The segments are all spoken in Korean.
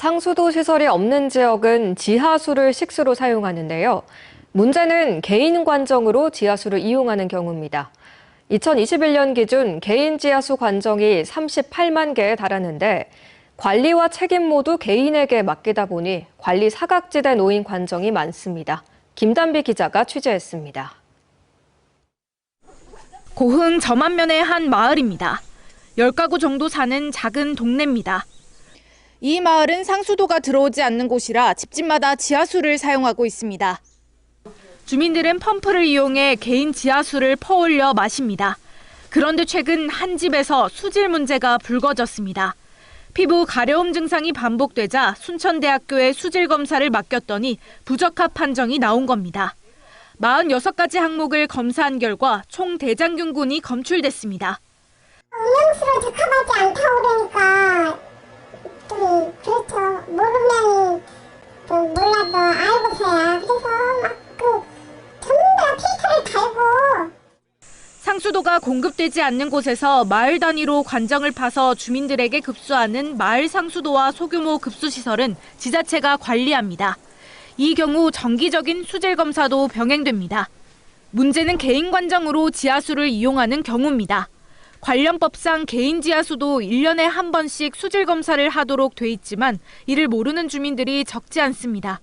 상수도 시설이 없는 지역은 지하수를 식수로 사용하는데요. 문제는 개인 관정으로 지하수를 이용하는 경우입니다. 2021년 기준 개인 지하수 관정이 38만 개에 달하는데 관리와 책임 모두 개인에게 맡기다 보니 관리 사각지대 놓인 관정이 많습니다. 김단비 기자가 취재했습니다. 고흥 저만면의 한 마을입니다. 10가구 정도 사는 작은 동네입니다. 이 마을은 상수도가 들어오지 않는 곳이라 집집마다 지하수를 사용하고 있습니다. 주민들은 펌프를 이용해 개인 지하수를 퍼올려 마십니다. 그런데 최근 한 집에서 수질 문제가 불거졌습니다. 피부 가려움 증상이 반복되자 순천대학교에 수질 검사를 맡겼더니 부적합 판정이 나온 겁니다. 46가지 항목을 검사한 결과 총 대장균군이 검출됐습니다. 음영수로 상수도가 공급되지 않는 곳에서 마을 단위로 관정을 파서 주민들에게 급수하는 마을 상수도와 소규모 급수시설은 지자체가 관리합니다. 이 경우 정기적인 수질 검사도 병행됩니다. 문제는 개인 관정으로 지하수를 이용하는 경우입니다. 관련법상 개인 지하수도 1년에 한 번씩 수질 검사를 하도록 돼 있지만 이를 모르는 주민들이 적지 않습니다.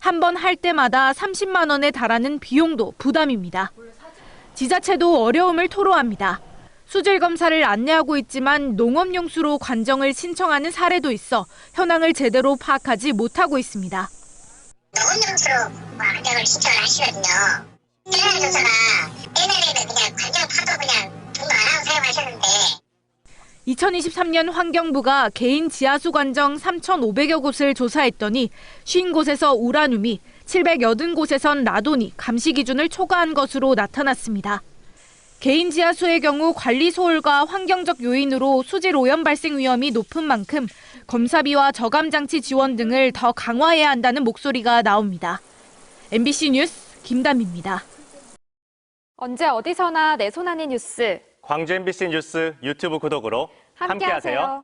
한 번 할 때마다 30만 원에 달하는 비용도 부담입니다. 지자체도 어려움을 토로합니다. 수질 검사를 안내하고 있지만 농업용수로 관정을 신청하는 사례도 있어 현황을 제대로 파악하지 못하고 있습니다. 농업용수로 관장을 신청을 하시거든요 대단조사가 옛날에는 그냥 2023년 환경부가 개인 지하수 관정 3,500여 곳을 조사했더니 50곳에서 우라늄이, 780곳에선 라돈이 감시 기준을 초과한 것으로 나타났습니다. 개인 지하수의 경우 관리 소홀과 환경적 요인으로 수질 오염 발생 위험이 높은 만큼 검사비와 저감 장치 지원 등을 더 강화해야 한다는 목소리가 나옵니다. MBC 뉴스 김담입니다. 언제 어디서나 내 손 안의 뉴스 광주 MBC 뉴스 유튜브 구독으로 함께하세요.